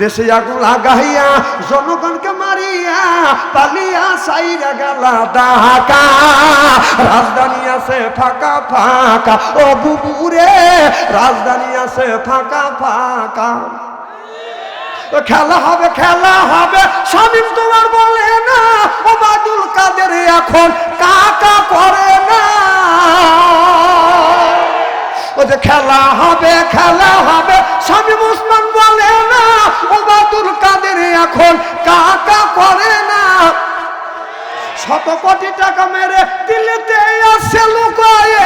দেশে আগুন লাগাইয়া জনগণকে মারিয়া পালিয়া সাইরা গেলা ডাকা রাজধানী আছে ফাঁকা ফাঁকা। ও বুবুরে, রাজধানী আছে ফাঁকা ফাঁকা। খেলা হবে খেলা হবে। স্বামী তোমার বলে না ও বাদুল কাদের এখন কাকা করে না। ও যে খেলা হবে খেলা হবে, স্বামী মুসলমান বলে না, ও বাদুল কাদের এখন, কাকা করে না। শত কোটি টাকা মেরে দিল্লিতে আসছে লুকায়ে।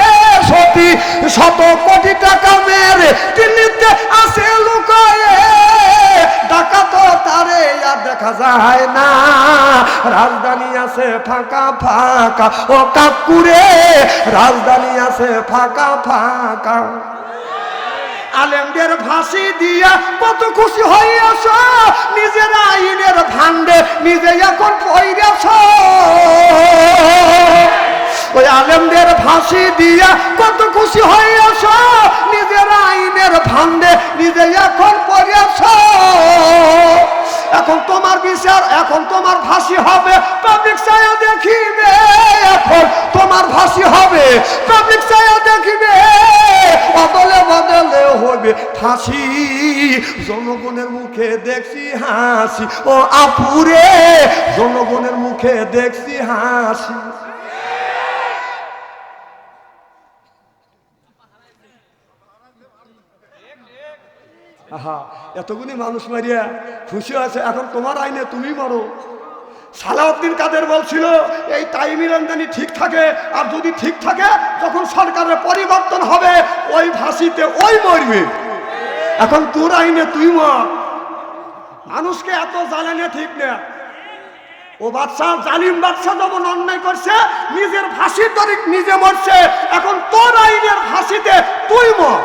সতী, শত কোটি টাকা মেরে দিল্লিতে আসে লুকায়ে। টাকা তো তারে আর দেখা যায় না। রাজধানী আছে ফাঁকা ফাঁকা। ও কাকুরে, রাজধানী আছে ফাঁকা ফাঁকা। আলেমদের ফাঁসি দিয়া কত খুশি হইয়াছ? নিজের আইনের ভান্ডে নিজে এখন পইয়াছ ওই আলেমদের ফাঁসি দিয়া কত খুশি হইয়াছ? নিজের আইনের ভান্ডে নিজে এখন পড়েছ এখন তোমার বিচার, এখন তোমার ফাঁসি হবে। পাবলিক ছায়া দেখিবে এখন তোমার ফাঁসি হবে। পাবলিক ছায়া দেখিবে, বদলে বদলে হবে ফাঁসি। জনগণের মুখে দেখছি হাসি। ও আপুরে, জনগণের মুখে দেখছি হাসি। আহা, এতগুলি মানুষ মারিয়া খুশি আছে, এখন তোমার আইনে তুমি মারো। সালাউদ্দিন কাদের বলছিল, এই টাইমি রমজানি ঠিক থাকে, আর যদি ঠিক থাকে তখন সরকারের পরিবর্তন হবে, ওই ফাঁসিতে ওই মরবে। এখন তোর আইনে তুই মর। মানুষকে এত জ্বালানো ঠিক না। ও বাদশাহ জালিম বাদশাহ যেমন অন্যায় করছে, নিজের ফাঁসির তরিক নিজে মরছে, এখন তোর আইনের ফাঁসিতে তুই মর।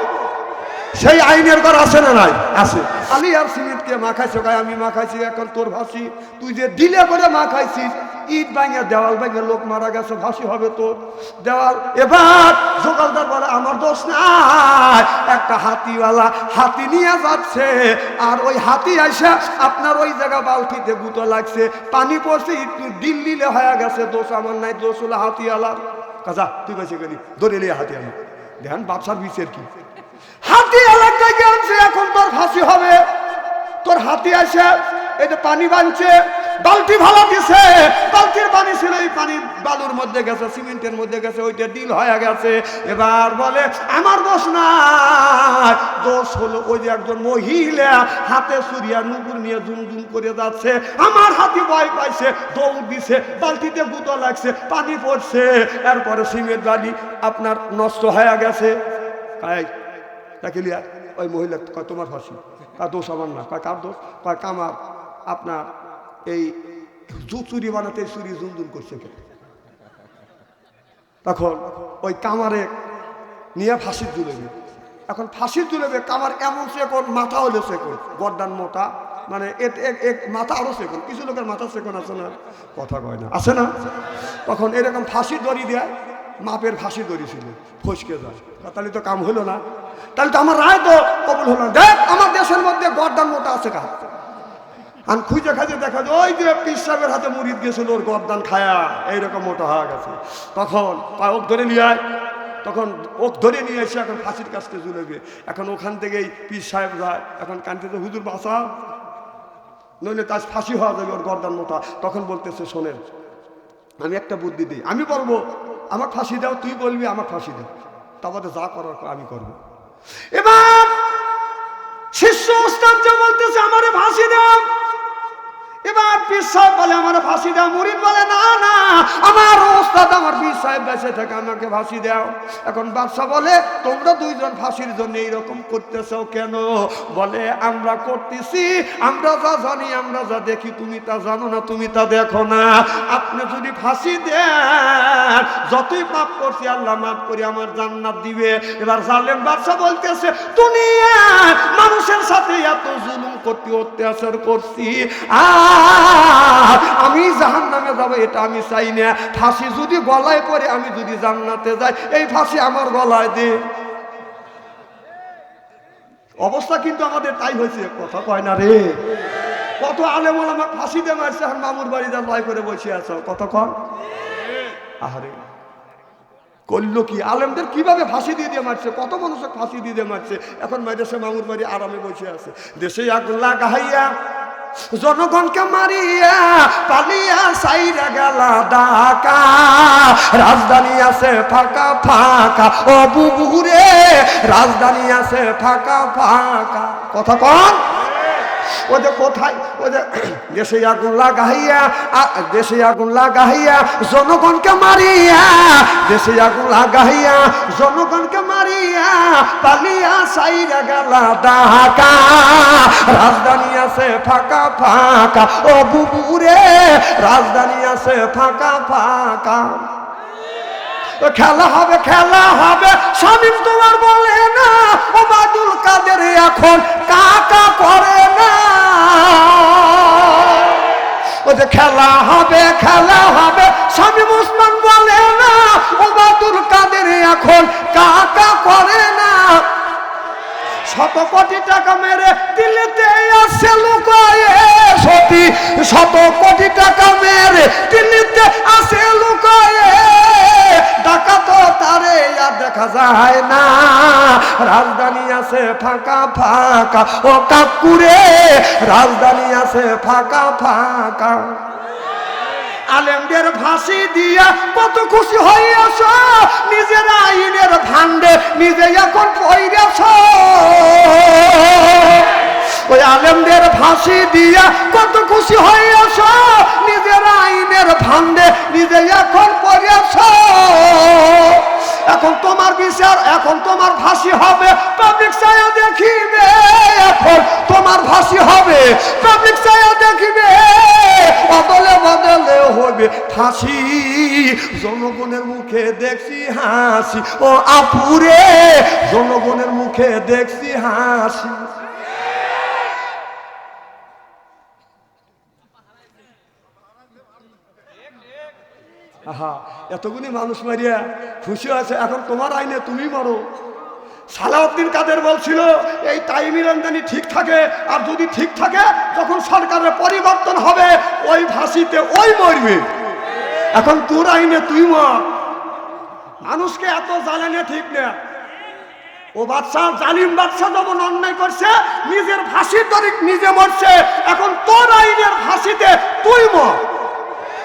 সেই আইনের ঘর আছে না নাই? আছে। আলী আর সিমেন্টকে মাখাইছো গায়ে, আমি মাখাইছি এখন তোর ভাসি। তুই যে দিলে করে মাখাইছিস ইট ভাঙে দেওয়াল ভাঙে লোক মারা গেছে, ভাসি হবে তোর। দেওয়াল, এবার জোগালদার বলে, আমার দোষ নাই, একটা হাতিওয়ালা হাতি নিয়ে যাচ্ছে, আর ওই হাতি আইসা আপনার ওই জায়গা বালতিতে গুতো লাগছে। পানি পড়ছে একটু দিল্লিলে হয়ে গেছে, দোষ আমার নাই, দোষ হলো হাতিওয়ালা কাজা, তুই কাছে গেলি ধরে লিয়ে হাতিয়ালা দেখেন বাপসার বিচার কি? হাতি এলাকায় গেছে এখন তোর ফাঁসি হবে। তোর হাতি আছে এটা পানি বানছে বালতি ভালো দিছে। বালতির পানি ছিল, এই পানি বালুর মধ্যে গেছে, সিমেন্টের মধ্যে গেছে, ওইটা ডিল হয়ে গেছে। এবার বলে, আমার দোষ না দোষ হলো ওই যে একজন মহিলা, হাতে সুরিয়া নুপুর নিয়ে জুম জুম করে যাচ্ছে। আমার হাতি ভয় পাইছে, দৌড় দিছে, বালতিতে গুতো লাগছে, পানি পড়ছে। এরপরে সিমেন্ট বালি আপনার নষ্ট হয়ে গেছে। লিয়া, ওই মহিলা তোমার ফাঁসি? কার দোষ আমার না। কয়, কার দোষ? কয়, কামার, আপনার এই চুরি বানাতে চুরি জুমজুম করছে তখন ওই কামারে নিয়ে ফাঁসির জুলেবে এখন ফাঁসির জুলেবে কামার এমন সেকন, মাথা হলে সেকন, গরদান মোটা মানে মাথা আরও সেকন, কিছু লোকের মাথা সেকন আছে না? কথা কয় না। আছে না? তখন এরকম ফাঁসির দড়ি দেয়, মাপের ফাঁসি দড়ি ছিল, ফসকে যায়। তাহলে তো কাম হলো না। তাহলে তো আমার রায় তো কবুল হলো না। দেখ, আমার দেশের মধ্যে গরদান মোটা আছে কা আমি খুঁজে খাজে দেখা যায়, ওই যে পিস সাহেবের হাতে মুড়িদ গেছিল, ওর গরদান খায়া। এইরকম মোটা হয়ে গেছে। তখন কয়, ওক ধরে নিয়ে আয়। তখন ওক ধরে নিয়ে এসে এখন ফাঁসির কাছতে ঝুলেবে এখন ওখান থেকেই পিস সাহেব যায়, এখন কানতে হুজুর বাসা নইলে তার ফাঁসি হওয়া যাবে, ওর গরদান মোটা। তখন বলতেছে, শোনেন, আমি একটা বুদ্ধি দিই, আমি বলব আমার ফাঁসি দাও, তুই বলবি আমার ফাঁসি দাও তারপরে যা করার আমি করব। এবার শিষ্য ওস্তাদ যে বলতেছে, আমারে ফাঁসি দাও। এবার পীর বলে আমার ফাঁসি মুড়ি বলে না না। ওস্তাদ আমার পীর সাহেব বেঁচে থেকে, আমাকে ফাঁসি এখন বলে, তোমরা দুইজন ফাঁসির জন্য এইরকম করতেছ কেন? বলে, আমরা করতেছি, আমরা যা জানি, আমরা যা দেখি, তুমি তা জানো না, তুমি তা দেখো না। আপনি যদি ফাঁসি দেন, যতই পাপ করছি, আল্লাহ মাফ করে আমার জান্নাত দিবে। এবার জালেম বাদশাহ বলতেছে দুনিয়ার মানুষের সাথে এত জুলুম করতে, অত্যাচার করছি। আমি জাহান নামে যাব, এটা আমি চাই না। ফাঁসি যদি গলায় পড়ে আমি যদি জান্নাতে যাই, এই ফাঁসি আমার গলায় দে। অবস্থা কিন্তু আমাদের তাই হয়েছে, কথা কয় না রে। কত আলেম আমার ফাঁসিতে মারছে এখন মামুর বাড়ি যা লয় করে বসে আছো কত কম আহারে। করল কি, আলেমদের কীভাবে ফাঁসি দিয়ে দিয়ে মারছে? কত মানুষকে ফাঁসি দিয়ে দিয়ে মারছে? এখন মাইদেশে মামুর বাড়ি আরামে বসে আছে। দেশে আগুন লাগাইয়া জনগণকে মারিয়া, পালিয়া সাইরা গেলা ডাকা রাজধানী আছে ফাঁকা ফাঁকা। ও বুবুরে রাজধানী আছে ফাঁকা ফাঁকা। কথা কন। ও যে কোথায়? ও যে দেশে আগুন লাগাইয়া দেশে আগুন লাগাইয়া জনগণকে মারিয়া, দেশে আগুন লাগাইয়া জনগণকে মারিয়া পালিয়া সাইরা গেলা ডাকা রাজধানী আছে ফাঁকা ফাঁকা। ও বুবুরে, রাজধানী আছে ফাঁকা ফাঁকা। খেলা হবে খেলা হবে। স্বামী তোমার বলে না ও বাদুল কাদের এখন কাকা করে না। ও যে খেলা হবে খেলা হবে, স্বামী মুসলমান বলে না ও বাদুল কাদের এখন কাকা করে না। শত কোটি টাকা মেরে দিল্লিতে আসছে লুকায়ে সতী। শত কোটি টাকা মেরে দিল্লিতে আসে দেখা যায় না। রাজধানী আছে ফাঁকা ফাঁকা। ও কাকুরে, রাজধানী আছে ফাঁকা ফাঁকা। আলেমদের ফাঁসি দিয়া কত খুশি হইয়াছ? নিজের আইনের ভান্ডে নিজে এখন পইরেছ। ওই আলেমদের ফাঁসি দিয়া কত খুশি হইয়াছ? নিজের আইনের ভান্ডে নিজে এখন পড়েছ এখন তোমার বিচার, এখন তোমার ফাঁসি হবে। পাবলিক ছায়া দেখিবে এখন তোমার ফাঁসি হবে। পাবলিক ছায়া দেখিবে, বদলে বদলে হবে ফাঁসি। জনগণের মুখে দেখছি হাসি। ও আপুরে, জনগণের মুখে দেখছি হাসি। আহা এতগুলি মানুষ মারিয়া খুশি আছে, এখন তোমার আইনে তুমি মরো। সালাউদ্দিন কাদের বলছিল, এই টাইমি রমজানি ঠিক থাকে, আর যদি ঠিক থাকে তখন সরকারের পরিবর্তন হবে, ওই ফাঁসিতে ওই মরবে। এখন তোর আইনে তুই মর। মানুষকে এত জ্বালানো ঠিক না। ও বাদশাহ জালিম বাদশাহ যেমন অন্যায় করছে, নিজের ফাঁসির তরিক নিজে মরছে, এখন তোর আইনের ফাঁসিতে তুই মর।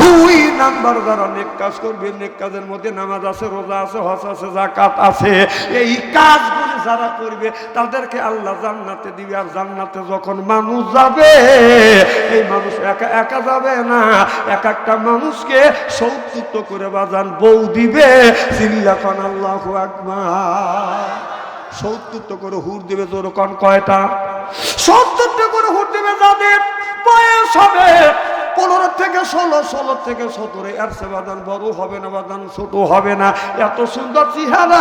দুই নাম্বার যারা নেক কাজ করবে, নেক কাজের মধ্যে নামাজ আছে, রোজা আছে, হজ আছে জাকাত আছে, এই কাজগুলি যারা করবে, তাদেরকে আল্লাহ জান্নাতে দিবে। আর জান্নাতে যখন মানুষ যাবে, এই মানুষ একা একা যাবে না। এক একটা মানুষকে সৌতুত্ব করে বাজান বউ দিবে চিল্লাখন আল্লাহ আকবার। সত্তরটা করে হুর দেবে তোর কন, কয়টা? সত্তরটা করে হুর দেবে যাদের বয়স হবে। পনেরো থেকে ষোলো ষোলো থেকে সতেরো, এর সে বাদান বড় হবে না বাদান ছোট হবে না। এত সুন্দর চেহারা।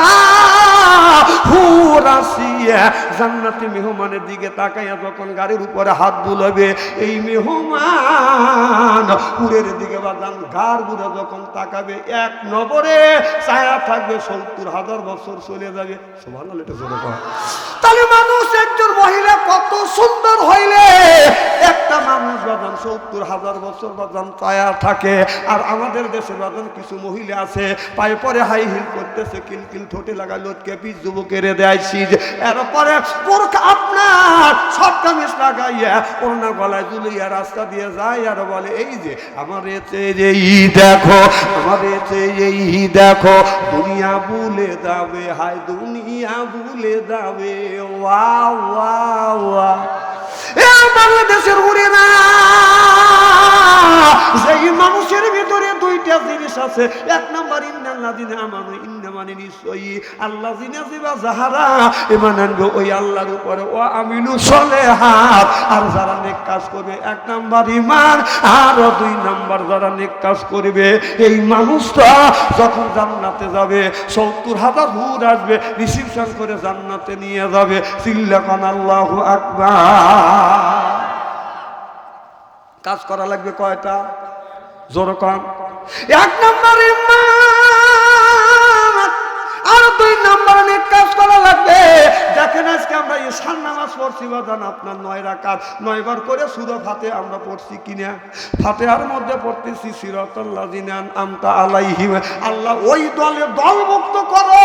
জান্নাতি মেহমানের দিকে তাকাইয়া যখন গাড়ির উপরে হাত বুলাবে এই মেহমান দিকে বুড়ে যখন তাকাবে, এক নবরে ছায়া থাকবে, সত্তর হাজার বছর চলে যাবে। সমান এটা তাহলে মানুষ একজন মহিলা কত সুন্দর হইলে? একটা মানুষ বাদান সত্তর হাজার বছর বাদান ছায়া থাকে। আর আমাদের দেশে বাদান কিছু মহিলা আছে, পায়ে পরে হাই হিল করতেছে কিলকিল ঠোঁটে লাগা লটকে সিজ? এরপরে আপনার সব কামিজ লাগাইয়া গলায় ঝুলিয়া রাস্তা দিয়ে যায় আর বলে, এই যে আমার এতে দেখো, আমার এতে দেখো, দুনিয়া ভুলে হায় দুনিয়া ভুলে ওয়া ওয়া ওয়া এ বাংলাদেশের উড়ে না মানুষের দুইটা জিনিস আছে। এক নাম্বার, ইন্নাল্লাযিনা আমানু ইন্না মানে নিশ্চয়ই আল্লাযিনা জিবা যাহারা ঈমান আনবে ওই আল্লাহর উপরে। ও আমিনু সলেহাত আর যারা নেক কাজ করবে, এক নাম্বার ঈমান, আর দুই নাম্বার যারা নেক কাজ করবে, এই মানুষটা যখন জান্নাতে যাবে, সত্তর হাজার হুর আসবে রিসিপশন করে জান্নাতে নিয়ে যাবে। চিল্লাকান আল্লাহু আকবার। কাজ করা লাগবে কয়টা? জোর কম এক নম্বর আর দুই নম্বর অনেক কাজ করা লাগবে। দেখেন আজকে আমরা ঈশান নামাজ পড়ছি বাদান আপনার নয় রাকাত। নয়বার করে সুরো ফাতে আমরা পড়ছি কিনা? ফাতেহার মধ্যে পড়তেছি সিরতাল্লাহ জিনান আমতা আলাইহিম। আল্লাহ ওই দলে দলমুক্ত করো।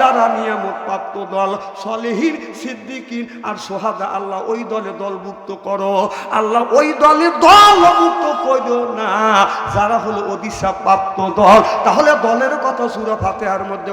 যারা নিয়ামত প্রাপ্ত দল, সলেহীন, সিদ্দিকিন আর সোহাদা, আল্লাহ ওই দলে দলমুক্ত করো। আল্লাহ ওই দলে দলমুক্ত করো না। যারা হলো অদিশা প্রাপ্ত দল, তাহলে দলের কথা সুরা ফাতেহার মধ্যে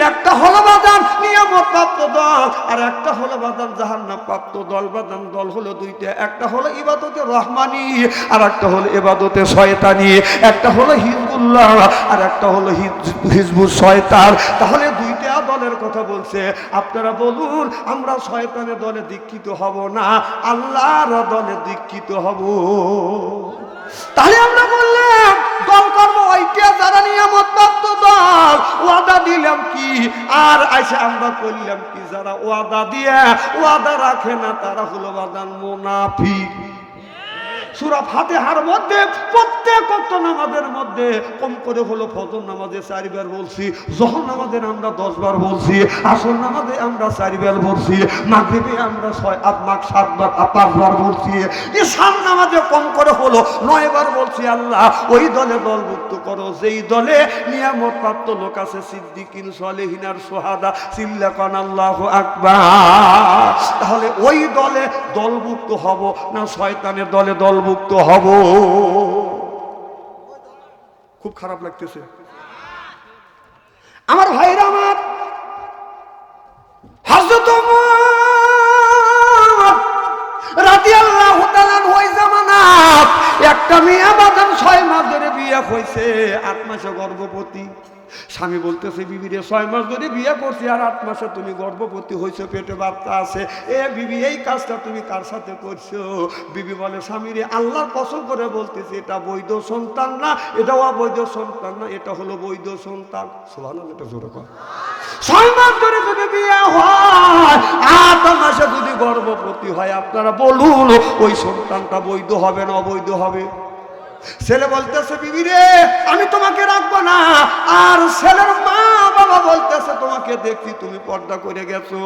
একটা হলো বাদান নিয়ামত প্রাপ্ত দল, আর একটা হলো বাদান জাহান্নাম প্রাপ্ত দল। বাদান দল হলো দুইটা, একটা হলো ইবাদতে রহমানি, আর একটা হলো ইবাদতে শয়তানি। একটা হলো হিজবুল্লাহ, আর একটা হলো হিজ- হিজবুল শয়তান। তাহলে দুইটা দলের কথা বলছে। আপনারা বলুন, আমরা শয়তানের দলে দীক্ষিত হব না, আল্লাহর দলে দীক্ষিত হব। তাহলে আমরা বললাম দল কর্ম ওইটা যারা নিয়ামত প্রাপ্ত দল, ওয়াদা দিলাম কি? আর আইসা আমরা করলাম কি, যারা ওয়াদা দিয়ে ওয়াদা রাখে না, তারা হলো বাদান মুনাফিক। সুরা ফাতেহার মধ্যে, প্রত্যেক নামাজের মধ্যে, কম করে হলো ফজর নামাজে চারিবার বলছি, জহর নামাজের আমরা দশবার বলছি, আসর নামাজে আমরা চারিবার বলছি, মাগরিবে আমরা ছয় আট মাক সাতবার পাঁচবার বলছি। ঈশান নামাজে কম করে হলো, নয়বার বলছি, আল্লাহ, ওই দলে দলভুক্ত করো, যেই দলে নিয়ামত প্রাপ্ত লোক আছে, সিদ্দিকিন সলেহিনার সোহাদা, সিল্লাকান আল্লাহ আকবার। তাহলে ওই দলে দলভুক্ত হব না শয়তানের দলে দলভুক্ত হব। খুব খারাপ লাগতেছে। আমার ভাইরা আমার একটা মেয়ে বাদাম ছয় মাস ধরে বিয়ে হয়েছে, আট মাসে গর্ভবতী। স্বামী বলতেছে, বিবি রে, ছয় মাস ধরে বিয়ে করছি আর আট মাসে তুমি গর্ভবতী হয়েছো, পেটে বাচ্চা আছে। এ বিবি, এই কাজটা তুমি কার সাথে করছ? বিবি বলে, স্বামী রে, আল্লাহর কসম করে বলতেছে, এটা বৈধ সন্তান না এটা অবৈধ সন্তান না, এটা হলো বৈধ সন্তান। সোহান এটা জোরে কর। ছয় মাস ধরে যদি বিয়ে হয়, আট মাসে যদি গর্ভবতী হয়, আপনারা বলুন, ওই সন্তানটা বৈধ হবে না অবৈধ হবে? ছেলে বলতেছে বিবি রে আমি তোমাকে রাখব না। আর ছেলের মা বাবা বলতেছে, তোমাকে দেখছি, তুমি পর্দা করে গেছো।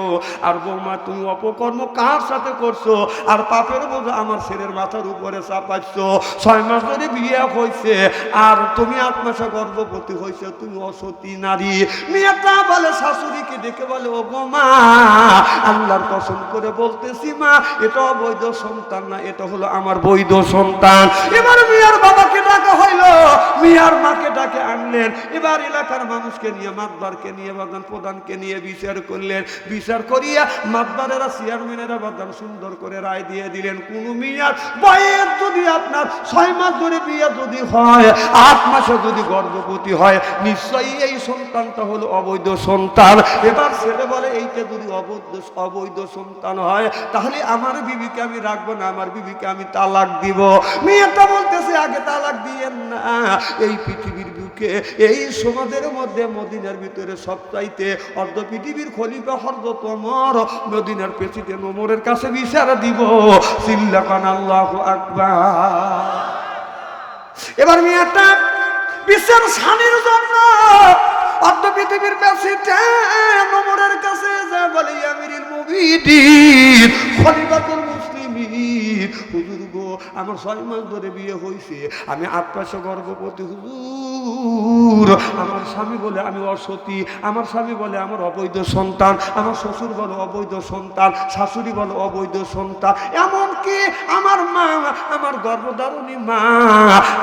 আর বৌমা, তুমি অপকর্ম কার সাথে করছ? আর পাপের বোঝা আমার ছেলের মাথার উপরে চাপাচ্ছ ছয় মাস ধরে বিয়ে হয়েছে আর তুমি আট গর্ভবতী হয়েছে তুমি অসতী নারী। মেয়েটা বলে, শাশুড়িকে দেখে বলে, ও গো মা, আল্লাহর কসম করে বলতেছি মা, এটা অবৈধ সন্তান না, এটা হলো আমার বৈধ সন্তান। এবার মিয়ার বাবাকে ডাকা হইল। মিয়ার মাকে ডাকে আনলেন। এবার এলাকার মানুষকে নিয়ে মাতবারকে নিয়ে বাদান প্রধানকে নিয়ে বিচার করলেন। বিচার করিয়া মাতবারেরা চেয়ারম্যানেরা বাদান সুন্দর করে রায় দিয়ে দিলেন। কোন মিয়ার বয়ের যদি আপনার, ছয় মাস ধরে বিয়ে যদি হয়, আট মাসে যদি গর্ভবতী হয়, নিশ্চয়ই এই সন্তানটা হলো অবৈধ সন্তান। এবার ছেলে বলে, এইটা যদি অবৈধ অবৈধ সন্তান হয়, তাহলে আমার বিবিকে আমি রাখব না, আমার বিবিকে আমি তালাক দিব। মেয়েটা বলতেছে, আগে তালাক দিয়েন না। এই পৃথিবীর বুকে এই সমাজের মধ্যে মদিনার ভিতরে সবচাইতে অর্ধ পৃথিবীর খলিফা হরদ তোমার মদিনার প্রেসিডেন্ট ওমরের কাছে বিচার দিব। সিল্লাকান আল্লাহ আকবার। এবার মেয়েটা বিশ্বের স্বামীর জন্য অর্ধ পৃথিবীর প্রেসিডেন্ট ওমরের কাছে যা বলে, আমিরুল মুমিনিন, খলিফাতুল মুসলিমিন, হুজুর গো আমার ছয় মাস ধরে বিয়ে হয়েছে আমি আট পাশে গর্ভবতী, হুজুর। আমার স্বামী বলে আমি অসতী। আমার স্বামী বলে আমার অবৈধ সন্তান। আমার শ্বশুর বলে অবৈধ সন্তান। শাশুড়ি বলে অবৈধ সন্তান। এমনকি আমার মা, আমার গর্ভধারণী মা,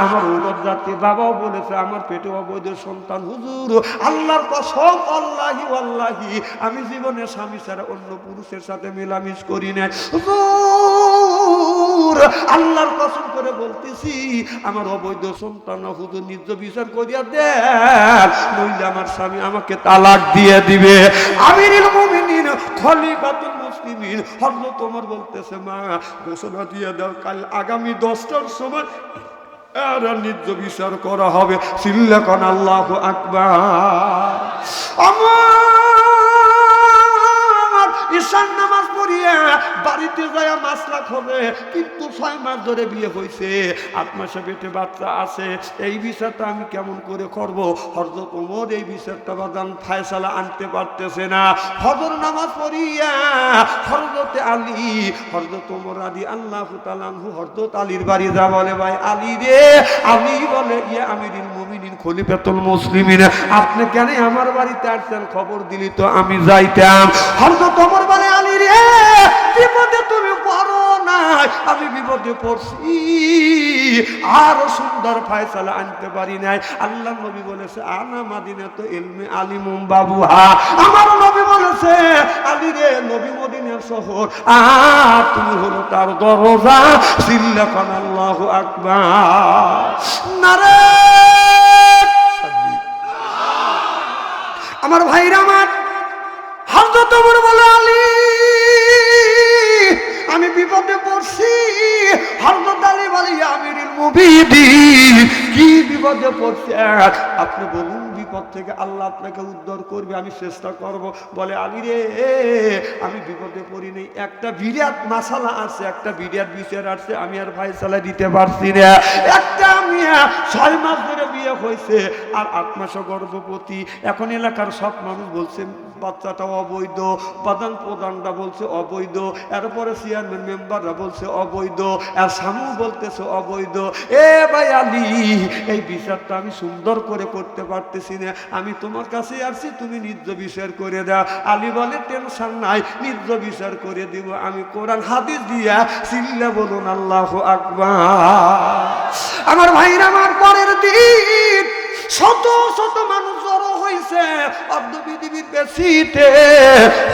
আমার উদর জাতি বাবাও বলেছে, আমার পেটে অবৈধ সন্তান, হুজুর। আল্লাহর কসম, আল্লাহি আল্লাহি। আমি জীবনে স্বামী ছাড়া অন্য পুরুষের সাথে মেলামিশ করি না হুজুর! আল্লাহর কসম করে বলতেছি, আমার অবৈধ সন্তান হুজুর নিজ বিচার করিয়া দেন, নইলে আমার স্বামী আমাকে তালাক দিয়ে দিবে। আমিরুল মুমিনিন, খলিফাতুল মুসলিমিন, হযরত তোমার বলতেছে, মা, ঘোষণা দিয়ে দাও, কাল আগামী দশটার সময় আর বিচার করা হবে। সিল্লাকন আল্লাহ আকবার। আমার ঈশান নামাজ পড়িয়া বাড়িতে যায় মাসলাক হবে। কিন্তু ছয় মাস ধরে বিয়ে হয়েছে আট মাসে পেটে বাচ্চা আছে। এই বিচারটা আমি কেমন করে করব? হরজত ওমর এই বিচারটা বাদান ফায়সালা আনতে পারতেছে না। হজর নামাজ পড়িয়া হরজতে আলী হরজত ওমর আলী আল্লাহ তালানহু হরজত আলীর বাড়ি যা বলে, ভাই আলী রে, আলী বলে ইয়ে আমিরিল মুমিনিন, খলিফাতুল মুসলিমিন, আপনি কেন আমার বাড়িতে আসছেন? খবর দিলি তো আমি যাইতাম। হরজত ওমর বলে আলী রে। বিপদে তুমি পড়ো নাই, আমি বিপদে পড়ছি। আরও সুন্দর আনতে পারি নাই। আল্লাহ নবী বলেছে, আনা মাদিনা তো এলমে আমার নবী বলেছে রে, নবী শহর। আর তুমি হলো তার দরজা। আকবার। আমার ভাইরা আমার বলে, আলী, আমি বিপদে পড়ছি। হযরত আলী বলে মুমিনিন কি বিপদে পড়ছে? আপনি বলুন, বিপদ থেকে আল্লাহ আপনাকে উদ্ধার করবে, আমি চেষ্টা করব। বলে, আলী রে, আমি বিপদে পড়ি নেই। একটা বিরাট মাসালা আছে, একটা বিরাট বিচার আছে, আমি আর ভাই ফাইসালা দিতে পারছি না। একটা মিয়া ছয় মাস ধরে বিয়ে হয়েছে, আর আট মাসও গর্ভবতী। এখন এলাকার সব মানুষ বলছে বাচ্চাটা অবৈধ প্রধান প্রধানরা বলছে অবৈধ, এরপরে চেয়ারম্যান মেম্বাররা বলছে অবৈধ, আর সামু বলতেছে অবৈধ। এ ভাই আলী, এই বিচারটা আমি সুন্দর করে করতে পারতেছি না, আমি তোমার কাছে আসছি, তুমি নিজ বিচার করে দাও। আলী বলে, টেনশন নাই নিজ বিচার করে দিব। আমি কোরআন হাদিস দিয়া সিল্লা বলুন, আল্লাহ আকবার। আমার ভাইরা, আমার পরের দিন শত শত মানুষ হয়েছে অর্ধ পৃথিবীর বেশিতে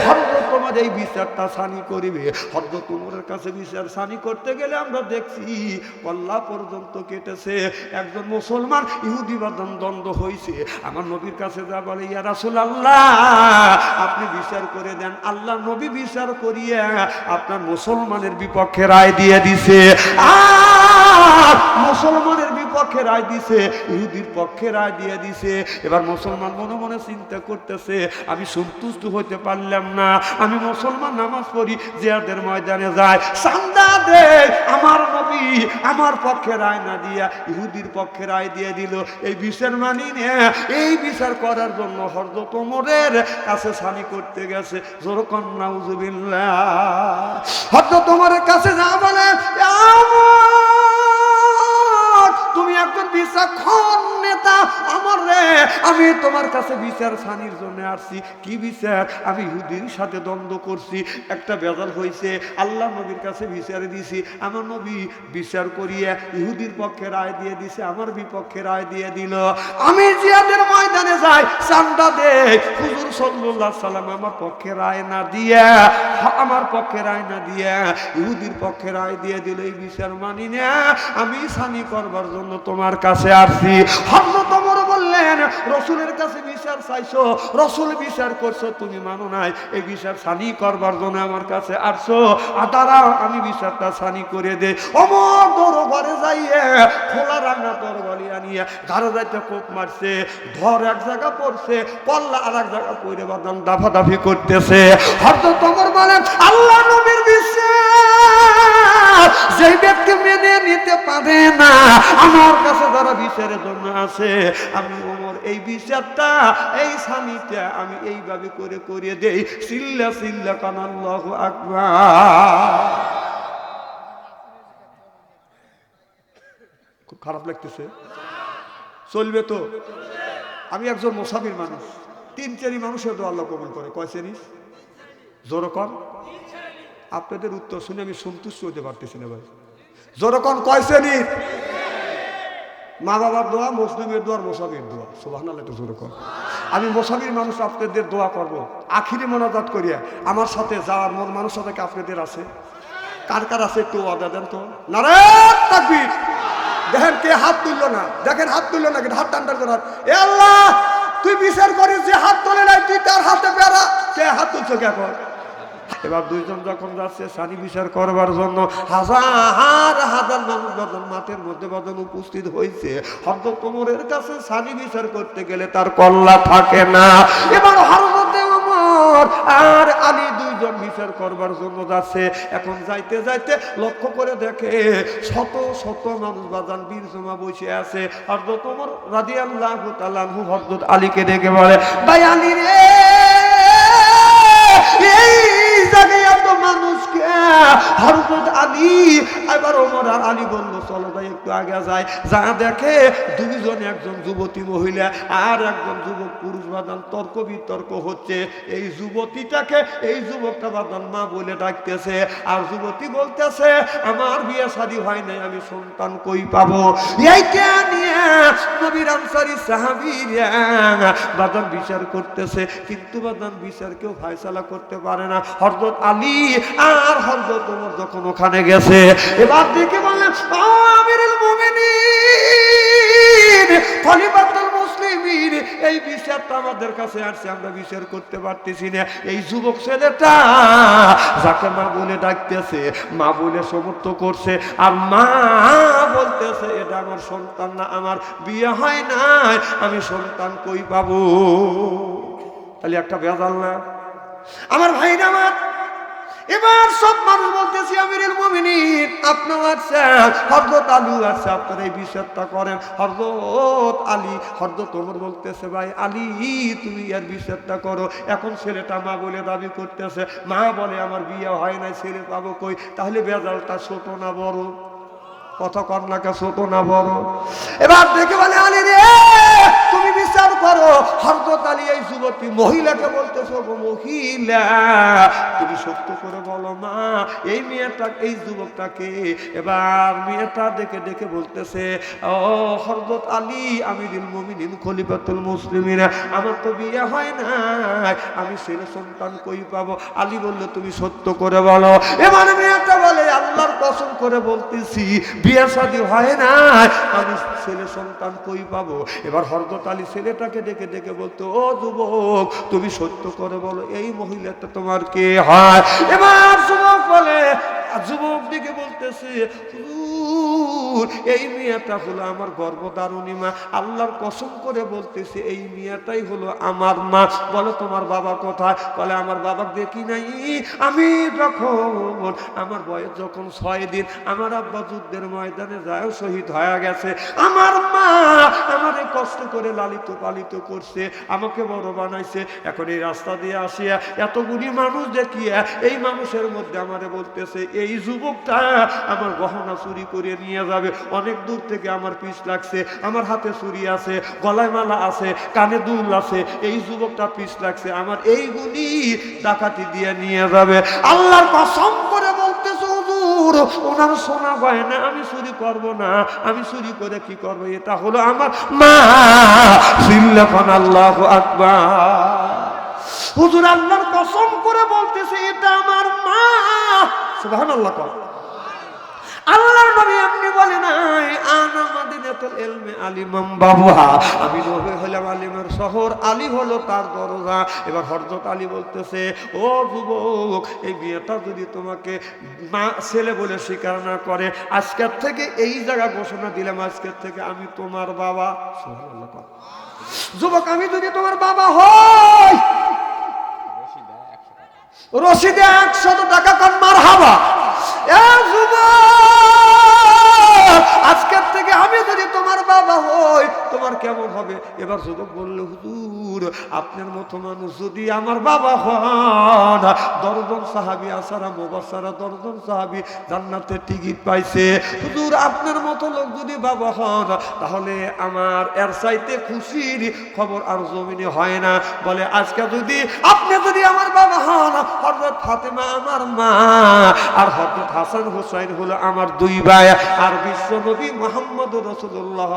হরদ তোমার এই বিচারটা সানি করিবে। হরদ তোমার কাছে বিচার সানি করতে গেলে আমরা দেখছি, কল্লা পর্যন্ত কেটেছে, একজন মুসলমান ইহুদি বাদন দ্বন্দ্ব হয়েছে আমার নবীর কাছে যা বলে, ইয়া রাসুল আল্লাহ আপনি বিচার করে দেন। আল্লাহ নবী বিচার করিয়ে আপনার মুসলমানের বিপক্ষে রায় দিয়ে দিছে। আর মুসলমানের বিপক্ষে রায় দিছে, ইহুদির পক্ষে রায় দিয়ে দিছে। এবার মুসলমান মনে মনে চিন্তা করতেছে, আমি সন্তুষ্ট হতে পারলাম না। আমি মুসলমান নামাজ পড়ি, জিয়াদের ময়দানে যায় চান্দা দে আমার নবী, আমার পক্ষে রায় না দিয়া, ইহুদির পক্ষে রায় দিয়ে দিল। এই বিচার মানি নে, এই বিচার করার জন্য হরদ তোমরের কাছে সানি করতে গেছে। জোর কন্যা উজুবিল্লা হরদ তোমার কাছে যা বলে আমার বিচক্ষণ নেতা, আমার রে, আমি তোমার কাছে বিচার সানির জন্য আসছি। কি বিচার? আমি ইহুদির সাথে দ্বন্দ্ব করছি। একটা বেজাল হয়েছে আল্লাহ নবীর কাছে বিচার দিছি। আমার নবী বিচার করিয়ে ইহুদির পক্ষে রায় দিয়ে দিছে, আমার বিপক্ষে রায় দিয়ে দিল। আমি জিয়াদের ময়দানে যাই, চান্দা দে হুজুর সাল্লাল্লাহু সাল্লাম আমার পক্ষে রায় না দিয়ে, আমার পক্ষে রায় না দিয়ে, ইহুদির পক্ষে রায় দিয়ে দিল, এই বিচার মানি না। আমি সানি করবার জন্য তোমার কাছে আসছি। হযরত ওমর বললেন, রসুলের কাছে বিচার চাইছো, রসুল বিচার করছ, তুমি মানো নাই। এই বিচার সানি করবার জন্য আমার কাছে আসছো। আর দাঁড়াও, আমি বিচারটা সানি করে দে অমর দৌড় ঘরে যাইয়ে খোলা রান্না তোর বলি আনিয়ে ঘরে যাইতে কোপ মারছে, ধর এক জায়গা পড়ছে কল্লা আর এক জায়গা পড়ে বাদাম দাফাদাফি করতেছে। হয়তো তোমার বলেন, আল্লাহ নবীর বিশ্বাস যেই ব্যক্তি মেনে নিতে পারে না, আমার কাছে যারা জন্য আছে, আমি ওমর, এই বিচারটা এই স্বামীটা আমি এইভাবে করে করিয়ে দেই। সিল্লা সিল্লা কানাল্লাহু আকবার। খারাপ লাগতেছে। চলবে তো। আমি একজন মোসাফির মানুষ। তিন শ্রেণি মানুষের দোয়া আল্লাহ করে। কয় শ্রেণি জোর কম আপনাদের উত্তর শুনে আমি সন্তুষ্ট হতে পারতেছি না ভাই। জোর কম কয় মা বাবার দোয়া, মুসলিমের দোয়া আর মোসাফির দোয়া। আল্লাহ একটু জোরে আমি মোসাফির মানুষ আপনাদের দোয়া করব। আখিরি মনাজাত করিয়া, আমার সাথে যাওয়ার মন মানুষ সাথে আপনাদের আছে? কার কার আছে একটু অর্ডার দেন তো? তাকবীর! দেখেন কে হাত তুললো না। দেখেন হাত তুললো না, কিন্তু হাত টান্ডার করার এ আল্লাহ, তুই বিচার করিস যে হাত তোলে নাই, তুই তার হাতে পেয়ারা। কে হাত তুলছো কে এখন? এবার দুইজন যখন যাচ্ছে, সানি বিচার করবার জন্য হাজার হাজার মানুষ বদন মাঠের মধ্যে বদন উপস্থিত হয়েছে হয়তো তোমরের কাছে সানি বিচার করতে গেলে তার কল্লা থাকে না। এবার ওমর আর আলী দুইজন বিচার করবার জন্য যাচ্ছে। এখন যাইতে যাইতে লক্ষ্য করে দেখে শত শত মানুষ বাজান বীর জমা বসে আছে। হরদত ওমর আনহু হরদত আলীকে ডেকে বলে, ভাই আলী রে ওমর আর আলী বলল চলো ভাই একটু আগে যায়। যা দেখে দুইজন, একজন যুবতী মহিলা আর একজন যুবক পুরুষ বাদান তর্ক বিতর্ক হচ্ছে। এই যুবতীটাকে, এই যুবকটা বাদান মা বলে ডাকতেছে। আর যুবতী বলতেছে, আমার বিয়ে শাদী হয় নাই, আমি সন্তান কই পাবো? এইটা নিয়ে নবীর আনসারি সাহাবীরা বাদান বিচার করতেছে। কিন্তু বাদান বিচার কেউ ফায়সালা করতে পারে না। হরদত আলী আর হরদত ওমর যখন ওখানে গেছে, এবার দেখে বললেন এই বিচারটা আমাদের কাছে আসছে, আমরা বিচার করতে পারতেছি না। এই যুবক ছেলেটা যাকে মা বলে ডাকতেছে, মা বলে সমর্থ করছে, আর মা বলতেছে, এটা আমার সন্তান না, আমার বিয়ে হয় নাই, আমি সন্তান কই পাবো? তাহলে একটা বেজাল না। আমার ভাইরা আমার এবার সব মানুষ বলতেছি, আমিরুল মুমিনিন আপনার আছে হরদত আলী আছে আপনার এই বিচারটা করেন। হরদত আলী হরদত ওমর বলতেছে, ভাই আলী, তুমি এর বিচারটা করো। এখন ছেলেটা মা বলে দাবি করতেছে, মা বলে আমার বিয়ে হয় নাই, ছেলে পাবো কই? তাহলে বেজালটা ছোট না বড়? কথা কন্যাকে ছোট না বড়? এবার দেখে বলে, আলী রে তুমি বিচার করো। হরদত আলী, এই যুবতী মহিলাকে বলতেছো গো মহিলা, তুমি সত্য করে বলো মা, এই মেয়েটা, এই যুবকটাকে এবার মেয়েটা দেখে দেখে বলতেছে, ও হরদত আলী আমি দিল মমিনিন, খলিফাতুল মুসলিমিনা, আমার তো বিয়ে হয় নাই, আমি ছেলে সন্তান কই পাবো? আলী বলল, তুমি সত্য করে বলো। এবার মেয়েটা বলে, আল্লাহর কসম করে বলতেছি, বিয়ে শাদী হয় না আমি ছেলে সন্তান কই পাবো? এবার হরদত আলী ছেলেটাকে ডেকে ডেকে বলতো ও যুবক তুমি সত্য করে বলো এই মহিলাটা তোমার কে হয়? এবার যুবক বলে যুবক ডেকে বলতেছে "হুজুর, এই মেয়েটা হলো আমার গর্ভধারণী মা। আল্লাহর কসম করে বলতেছে, এই মেয়েটাই হলো আমার মা। বলো তোমার বাবা কোথায়? বলে, আমার বাবার দেখি নাই। আমি যখন আমার বয়স যখন ছয় দিন, আমার আব্বা যুদ্ধের ময়দানে যায়, শহীদ হয়ে গেছে। আমার মা আমারে কষ্ট করে লালিত পালিত করছে, আমাকে বড় বানাইছে। এখন এই রাস্তা দিয়ে আসিয়া এতগুলি মানুষ দেখিয়া এই মানুষের মধ্যে আমারে বলতেছে, এই যুবকটা আমার গহনা চুরি করে নিয়ে যাবে। অনেক দূর থেকে আমার পিছ লাগছে, আমার হাতে চুরি আছে, গলায় মালা আছে, কানে দুল আছে, এই যুবকটা পিছ লাগছে, আমার এইগুলি ডাকাতি দিয়ে নিয়ে যাবে। আল্লাহর কসম করে বলতেছে, হুজুর, ওনার সোনা গয়না আমি চুরি করব না, আমি চুরি করে কি করব? এটা হলো আমার মা। সিল্লাফান আল্লাহু আকবার। হুজুর, আল্লাহর কসম করে বলতেছে, এটা আমার মা। সুবহানাল্লাহ কর আল্লাহর নবী এমনি বলে নাই, আনা মাদিনাতুল ইলমে আলিমাম বাবুহা। আমি নবী হলাম আলিমের শহর, আলী হলো তার দরজা। এবার হযরত আলী বলতেছে, ও যুবক, এই বিয়েটা যদি তোমাকে মা, ছেলে বলে স্বীকার না করে, আজকের থেকে এই জায়গা ঘোষণা দিলাম, আজকের থেকে আমি তোমার বাবা। যুবক, আমি যদি তোমার বাবা হই, রশিদে একশত টাকা কন মার হাবা আজকের বাবা হই, তোমার কেমন হবে? এবার যুবক বলল, হুজুর, আপনার মতো মানুষ যদি আমার বাবা হন দরজন সাহাবি, আসারা, মোবাসারা দরজন সাহাবি জান্নাতের টিকিট পাইছে। হুজুর, আপনার মতো লোক যদি বাবা হন, তাহলে আমার এর চাইতে খুশির খবর আর জমিনে হয় না। বলে, আজকে যদি আপনি যদি আমার বাবা হন হজরত ফাতেমা আমার মা, আর হজরত হাসান হুসাইন হলো আমার দুই ভাই, আর বিশ্ব নবী মোহাম্মদ রসুল্লাহ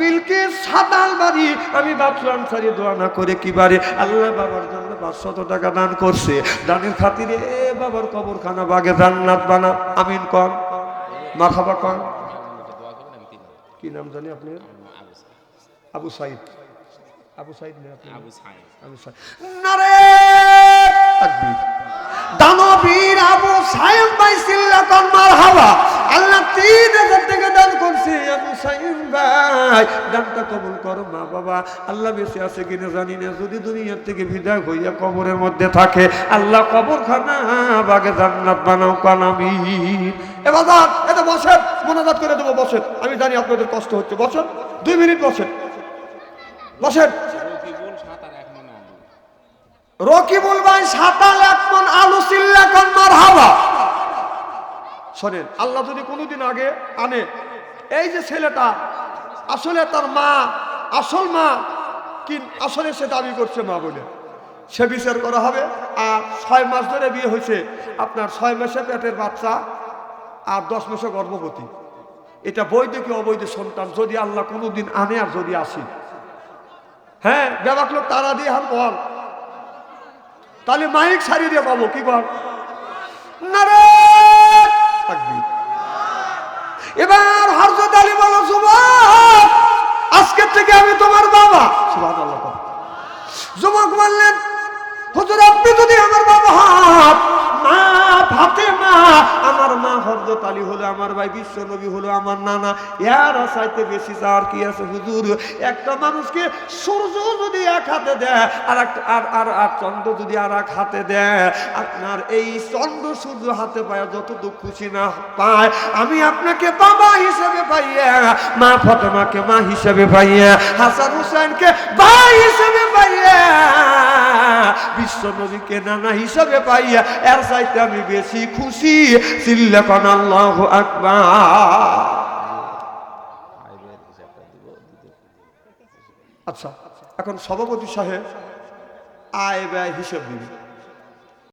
বিলকে সাদাল বাড়ি আমি বাথরুম সারি দোয়া না করে কি বাড়ি? আল্লাহ বাবার জন্য পাঁচশত টাকা দান করছে। দানের খাতিরে এ বাবার কবরখানা বাগে জান্নাত বানা। আমিন কন। মাথাবা কন। কি নাম জানি আপনি? আবু সাইদ। আবু সাইদ না আপনি? আবু সাইদ। নারে! দানবীর আবু সাইদ ভাই সিল্লাকন মারহাবা। আল্লাহ তিন হাজার টাকা দান করছে আবু সাইদ ভাই। দানটা কবুল করো মা বাবা। আল্লাহ বেঁচে আছে কিনা জানি না। যদি দুনিয়ার থেকে বিদায় হইয়া কবরের মধ্যে থাকে, আল্লাহ কবর খানা বাগে জান্নাত বানাও কানামি এবার এটা বসেন, মোনাজাত করে দেবো, বসেন। আমি জানি আপনাদের কষ্ট হচ্ছে। বসেন, দুই মিনিট বসেন। বসেন। রকিবুল ভাই সাতাল এক মন আলু সিল্লা কন্মার হাওয়া শোনেন, আল্লাহ যদি কোনোদিন আগে আনে, এই যে ছেলেটা, আসলে তার মা, আসল মা কি আসলে সে দাবি করছে মা বলে। সে বিচার করা হবে, আর ছয় মাস ধরে বিয়ে হয়েছে। আপনার ছয় মাসে পেটের বাচ্চা, আর দশ মাসে গর্ভবতী। এটা বৈধ কি অবৈধ সন্তান? যদি আল্লাহ কোনোদিন আনে আর যদি আসি। হ্যাঁ ব্যাপার তারা দিয়ে হার বল। তাহলে মাইক সারিয়ে দিয়ে পাবো কি কর। এবার হরজত আলী বলো আজকের থেকে আমি তোমার বাবা কও। যুবক বললেন হুজুর, আপনি যদি আমার বাবা হন মা ফাতেমা, আমার মা আলী হলো আমার ভাই, বিশ্ব নবী হলো আমার নানা ইয়ার চাইতে বেশি কি আছে হুজুর? একটা মানুষকে সূর্য যদি এক হাতে দেয়, আর আর আর আর চন্দ্র যদি আর এক হাতে দেয়, আপনার এই চন্দ্র সূর্য হাতে পায়, যতটুকু খুশি না পায়, আমি আপনাকে বাবা হিসেবে পাইয়া, মা ফাতেমাকে মা হিসেবে পাইয়া, হাসান হুসেনকে ভাই হিসেবে পাইয়া বিশ্ব নানা হিসাবে পাইয়া এর চাইতে আমি বেশি খুশি। সিল্লাকান আল্লাহ আকবার। আচ্ছা এখন সভাপতি সাহেব আয় ব্যয় হিসাব দিবি